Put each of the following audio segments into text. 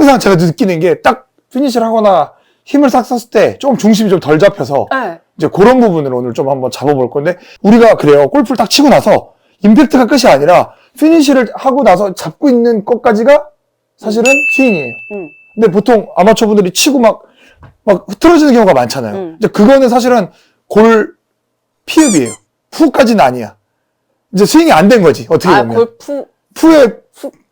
항상 제가 느끼는 게 딱 피니시를 하거나 힘을 싹 썼을 때 조금 중심이 좀 덜 잡혀서 네. 이제 그런 부분을 오늘 좀 한번 잡아볼 건데 우리가 그래요 골프를 딱 치고 나서 임팩트가 끝이 아니라 피니시를 하고 나서 잡고 있는 것까지가 사실은 스윙이에요. 음. 근데 보통 아마추어 분들이 치고 막, 막 흐트러지는 경우가 많잖아요. 음. 이제 그거는 사실은 골 피읍이에요. 푸까지는 아니야. 이제 스윙이 안 된 거지, 어떻게 아, 보면. 골프. 푸에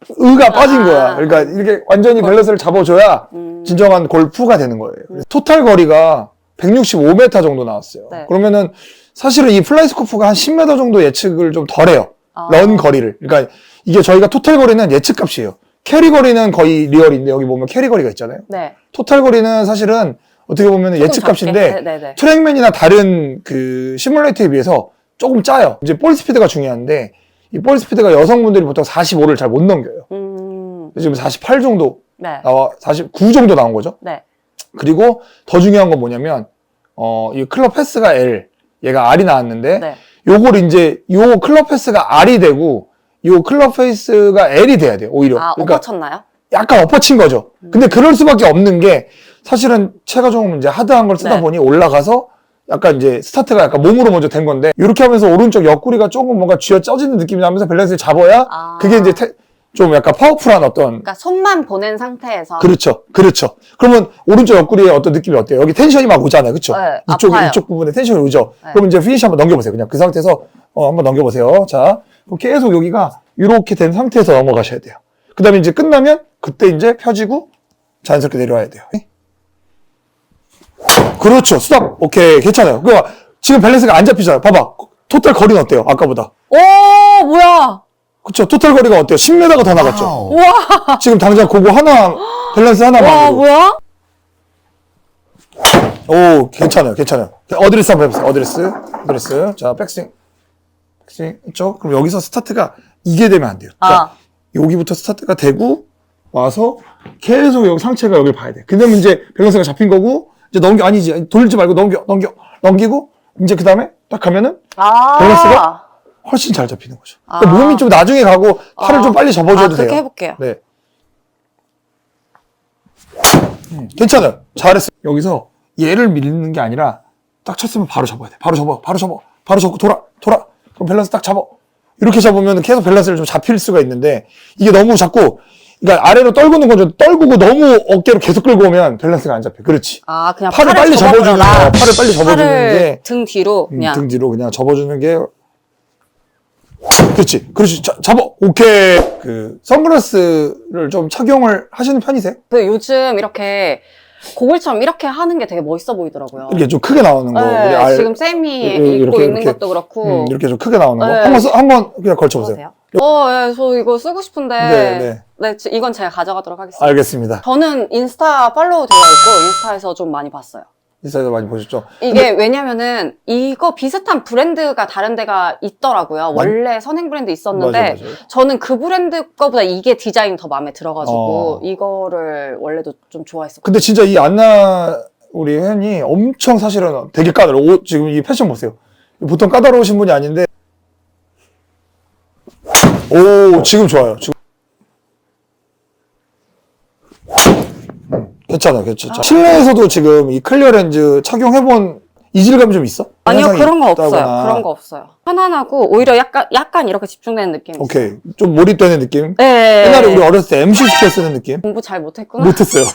푸, 의가 빠진 아. 거야. 그러니까 이렇게 완전히 밸런스를 잡아줘야 음. 진정한 골프가 되는 거예요. 토탈 거리가 165m 정도 나왔어요. 네. 그러면은 사실은 이 플라이 스코프가 한 10m 정도 예측을 좀 덜해요. 아. 런 거리를. 그러니까 이게 저희가 토탈 거리는 예측 값이에요. 캐리 거리는 거의 리얼인데 여기 보면 캐리 거리가 있잖아요. 네. 토탈 거리는 사실은 어떻게 보면 예측 값인데 작게. 네, 네. 트랙맨이나 다른 그 시뮬레이터에 비해서 조금 짜요. 이제 볼 스피드가 중요한데 이 볼 스피드가 여성분들이 보통 45를 잘 못 넘겨요. 음. 지금 48 정도 네. 나와 49 정도 나온 거죠. 네. 그리고 더 중요한 건 뭐냐면 어 이 클럽 패스가 L 얘가 R이 나왔는데 네. 요걸 이제 요 클럽 패스가 R이 되고 요 클럽 페이스가 L이 돼야 돼요. 오히려. 아, 그러니까 엎어쳤나요? 약간 엎어친 거죠. 근데 그럴 수밖에 없는 게 사실은 체가 조금 이제 하드한 걸 쓰다 네. 보니 올라가서 약간 이제 스타트가 약간 몸으로 먼저 된 건데 이렇게 하면서 오른쪽 옆구리가 조금 뭔가 쥐어 짜지는 느낌이 나면서 밸런스를 잡아야 아. 그게 이제 태- 좀 약간 파워풀한 어떤 그러니까 손만 보낸 상태에서. 그렇죠. 그렇죠. 그러면 오른쪽 옆구리에 어떤 느낌이 어때요? 여기 텐션이 막 오잖아요. 그렇죠? 네, 이쪽 아파요. 이쪽 부분에 텐션이 오죠. 네. 그럼 이제 피니시 한번 넘겨 보세요. 그냥 그 상태에서 어 한번 넘겨 보세요. 자. 그럼 계속 여기가 이렇게 된 상태에서 넘어가셔야 돼요. 그 다음에 이제 끝나면 그때 이제 펴지고 자연스럽게 내려와야 돼요. 그렇죠. 스탑. 오케이. 괜찮아요. 그 지금 밸런스가 안 잡히잖아요. 봐봐. 토탈 거리는 어때요? 아까보다. 오, 뭐야. 그렇죠. 토탈 거리가 어때요? 10m가 더 나갔죠. 우와. 지금 당장 그거 하나 밸런스 와, 하나만으로. 뭐야? 오, 괜찮아요, 괜찮아요. 어드레스 한번 해보세요. 어드레스, 어드레스. 자, 백스윙. 백스윙 있죠? 그럼 여기서 스타트가 이게 되면 안 돼요. 그러니까 아. 여기부터 스타트가 되고 와서 계속 여기 상체가 여기 봐야 돼. 근데 이제 밸런스가 잡힌 거고 이제 넘겨 아니지 돌지 말고 넘겨 넘겨 넘기고 이제 그 다음에 딱 가면은 아. 밸런스가? 훨씬 잘 잡히는 거죠. 그러니까 아. 몸이 좀 나중에 가고 팔을 아. 좀 빨리 접어줘도 아, 돼요. 그렇게 해볼게요. 네. 음, 괜찮아요. 잘했어요. 여기서 얘를 밀는 게 아니라 딱 쳤으면 바로 접어야 돼. 바로 접어. 바로 접어. 바로 접고 돌아. 돌아. 그럼 밸런스 딱 잡어. 이렇게 잡으면 계속 밸런스를 좀 잡힐 수가 있는데 이게 너무 자꾸 그러니까 아래로 떨구는 건 좀 떨구고 너무 어깨로 계속 끌고 오면 밸런스가 안 잡혀. 그렇지. 아, 그냥 팔을 빨리 접어주는 거. 접어버려라. 팔을 빨리 접어주는 팔을 게 등 뒤로 음, 그냥. 등 뒤로 그냥 접어주는 게 그렇지. 그렇지. 자, 잡어. 오케이. 그 선글라스를 좀 착용을 하시는 편이세요? 그 요즘 이렇게 고글처럼 이렇게 하는 게 되게 멋있어 보이더라고요. 이렇게 좀 크게 나오는 거. 네, 우리 알- 지금 쌤이 이- 이- 입고 이렇게, 있는 이렇게. 것도 그렇고. 음, 이렇게 좀 크게 나오는 거. 네. 한번 써- 한번 그냥 걸쳐 보세요. 보세요. 어, 예, 저 이거 쓰고 싶은데. 네, 네, 네. 지- 이건 제가 가져가도록 하겠습니다. 알겠습니다. 저는 인스타 팔로우 되어 있고 인스타에서 좀 많이 봤어요. 인스타에서 많이 보셨죠? 이게 왜냐면은 이거 비슷한 브랜드가 다른 데가 있더라고요. 원래 선행 브랜드 있었는데 맞아요, 맞아요. 저는 그 브랜드 거보다 이게 디자인이 더 마음에 들어가지고 어. 이거를 원래도 좀 좋아했었거든요. 근데 진짜 이 안나 우리 회원이 엄청 사실은 되게 까다로워. 옷, 지금 이 패션 보세요. 보통 까다로우신 분이 아닌데. 오, 지금 좋아요. 지금. 음, 괜찮아요, 괜찮죠. 실내에서도 지금 이 클리어 렌즈 착용해본 이질감이 좀 있어? 아니요 현상이 그런 거 없어요. 있다거나. 그런 거 없어요. 편안하고 오히려 약간 약간 이렇게 집중되는 느낌이 있어요. 오케이. 좀 몰입되는 느낌? 네. 옛날에 우리 어렸을 때 MC 스킬 쓰는 느낌? 공부 잘 못했구나. 못했어요.